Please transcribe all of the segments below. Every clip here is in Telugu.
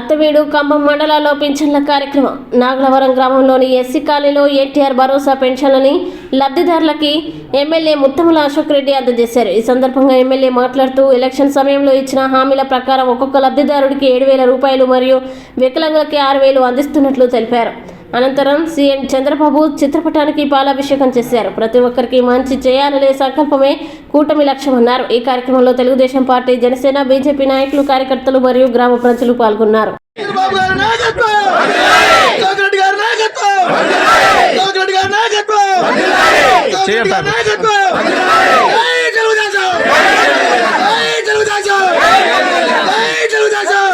నూజివీడు కంభం మండలాల్లో పింఛన్ల కార్యక్రమం. నాగలవరం గ్రామంలోని ఎస్సీ కాలనీలో ఎన్టీఆర్ భరోసా పెన్షన్లని లబ్ధిదారులకి ఎమ్మెల్యే ముత్తముల అశోక్ రెడ్డి అందజేశారు. ఈ సందర్భంగా ఎమ్మెల్యే మాట్లాడుతూ ఎలక్షన్ సమయంలో ఇచ్చిన హామీల ప్రకారం ఒక్కొక్క లబ్ధిదారుడికి ఏడు వేల రూపాయలు మరియు వికలాంగులకి ఆరు వేలు అందిస్తున్నట్లు తెలిపారు. అనంతరం సీఎం చంద్రబాబు చిత్రపటానికి పాలాభిషేకం చేశారు. ప్రతి ఒక్కరికి మంచి చేయాలనే సంకల్పమే కూటమి లక్ష్యమన్నారు ఈ కార్యక్రమంలో తెలుగుదేశం పార్టీ జనసేన బీజేపీ నాయకులు కార్యకర్తలు మరియు గ్రామ ప్రజలు పాల్గొన్నారు. చంద్రబాబు గారి నాయకత్వం జగన్ గారి నాయకత్వం జగన్ గారి నాయకత్వం జగన్ గారి నాయకత్వం జై తెలుగుదేశం జై తెలుగుదేశం జై తెలుగుదేశం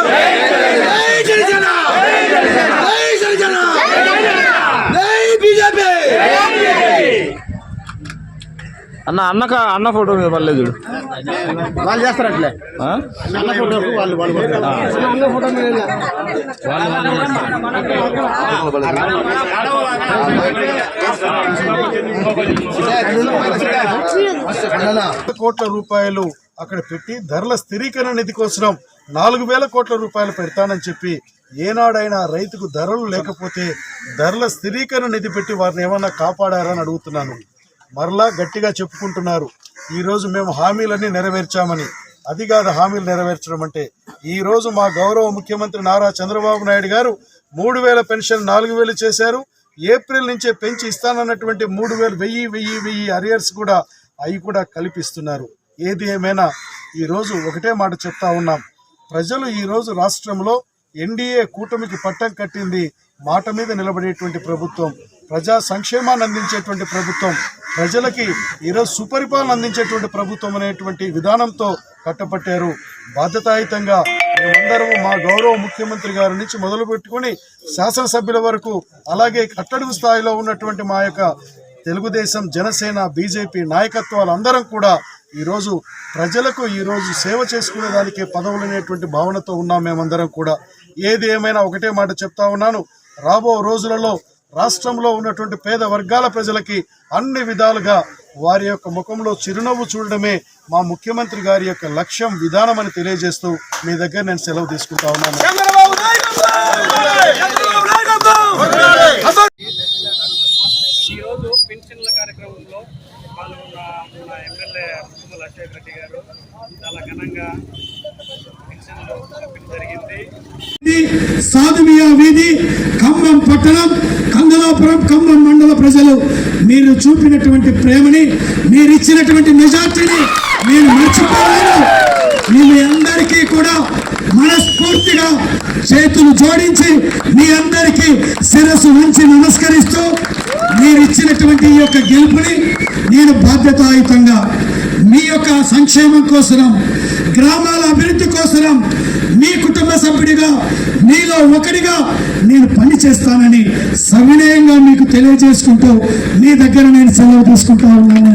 జై జనసేన జై జనసేన జై బీజేపీ అన్న అన్నక అన్న ఫోటో మీద పర్లేదు చూడు. వాళ్ళు చేస్తారట్లే ఆ? అన్న వాళ్ళు వాళ్ళు ఫోటో మీద కోట్ల రూపాయలు అక్కడ పెట్టి ధరల స్థిరీకరణ నిధి కోసం నాలుగు వేల కోట్ల రూపాయలు పెడతానని చెప్పి ఏనాడైనా రైతుకు ధరలు లేకపోతే ధరల స్థిరీకరణ నిధి పెట్టి వారిని ఏమన్నా కాపాడారని అడుగుతున్నాను. మరలా గట్టిగా చెప్పుకుంటున్నారు. ఈరోజు మేము హామీలన్నీ నెరవేర్చామని. అది కాదు హామీలు నెరవేర్చడం అంటే ఈరోజు మా గౌరవ ముఖ్యమంత్రి నారా చంద్రబాబు నాయుడు గారు మూడు వేల పెన్షన్ నాలుగు వేలు చేశారు. ఏప్రిల్ నుంచే పెంచి ఇస్తానన్నటువంటి మూడు వేలు వెయ్యి వెయ్యి వెయ్యి అరియర్స్ కూడా అవి కూడా కల్పిస్తున్నారు. ఏది ఏమైనా ఈరోజు ఒకటే మాట చెప్తా ఉన్నాం. ప్రజలు ఈరోజు రాష్ట్రంలో ఎన్డీఏ కూటమికి పట్టం కట్టింది మాట మీద నిలబడేటువంటి ప్రభుత్వం ప్రజా సంక్షేమాన్ని అందించేటువంటి ప్రభుత్వం ప్రజలకి ఈరోజు సుపరిపాలన అందించేటువంటి ప్రభుత్వం అనేటువంటి విధానంతో కట్టపట్టారు బాధ్యతాయుతంగా మేమందరము మా గౌరవ ముఖ్యమంత్రి గారి నుంచి మొదలు పెట్టుకుని శాసనసభ్యుల వరకు అలాగే కట్టడుగు స్థాయిలో ఉన్నటువంటి మా యొక్క తెలుగుదేశం జనసేన బీజేపీ నాయకత్వాలు అందరం కూడా ఈరోజు ప్రజలకు ఈరోజు సేవ చేసుకునే దానికే పదవులు అనేటువంటి భావనతో ఉన్నాం మేమందరం కూడా. ఏది ఏమైనా ఒకటే మాట చెప్తా ఉన్నాను. రాబో రోజులలో రాష్ట్రంలో ఉన్నటువంటి పేద వర్గాల ప్రజలకి అన్ని విధాలుగా వారి యొక్క ముఖంలో చిరునవ్వు చూడడమే మా ముఖ్యమంత్రి గారి యొక్క లక్ష్యం విధానం అని తెలియజేస్తూ మీ దగ్గర నేను సెలవు తీసుకుంటా ఉన్నాను. ఈరోజు పెన్షన్ల కార్యక్రమంలో పాల్గొన్న మన ఎమ్మెల్యే ముమ్మల అశోక్ రెడ్డి గారు చాలా ఘనంగా పెన్షన్లు జరిగింది. జరిగింది సాధుమియా వీధి ఖమ్మం పట్టణం కందలాపురం ఖమ్మం మండల ప్రజలు మీరు చూపినటువంటి ప్రేమని మీరు ఇచ్చినటువంటి మెజార్టీని నేను మర్చిపోలేను మీ అందరికీ కూడా మనస్ఫూర్తిగా చేతులు జోడించి మీ అందరికీ శిరస్సు ఉంచి నమస్కరిస్తూ మీరు ఇచ్చినటువంటి ఈ యొక్క గెలుపుని నేను బాధ్యతాయుతంగా మీ యొక్క సంక్షేమం కోసరం గ్రామాల అభివృద్ధి కోసరం సభ్యుడిగా మీలో ఒకడిగా నేను పని చేస్తానని సవినయంగా మీకు తెలియజేసుకుంటూ మీ దగ్గర నేను సెలవు తీసుకుంటా ఉన్నాను.